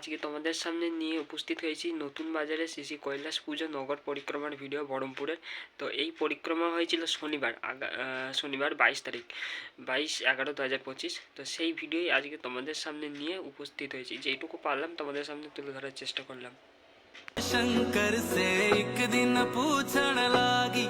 আজকে তোমাদের সামনে নিয়ে উপস্থিত হয়েছি নতুন বাজারে শ্রী শ্রী কৈলাস পুজো নগর পরিক্রমার ভিডিও বহরমপুরের তো এই পরিক্রমা হয়েছিল শনিবার আগা শনিবার বাইশ তারিখ বাইশ এগারো দু হাজার পঁচিশ তো সেই ভিডিওই আজকে তোমাদের সামনে নিয়ে উপস্থিত হয়েছি যেটুকু পারলাম তোমাদের সামনে তুলে ধরার চেষ্টা করলাম শঙ্কর সে একদিন পুছণ লাগি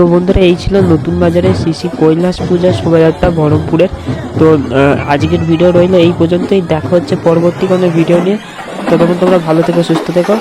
তো বন্ধুরা, এই ছিল নতুন বাজারে শ্রী কৈলাস পূজা শোভাযাত্রা বহরমপুরের। তো আজকের ভিডিও রইল এই পর্যন্তই। দেখা হচ্ছে পরবর্তী কোনো ভিডিও নিয়ে। ততক্ষণ তোমরা ভালো থেকো, সুস্থ থেকো।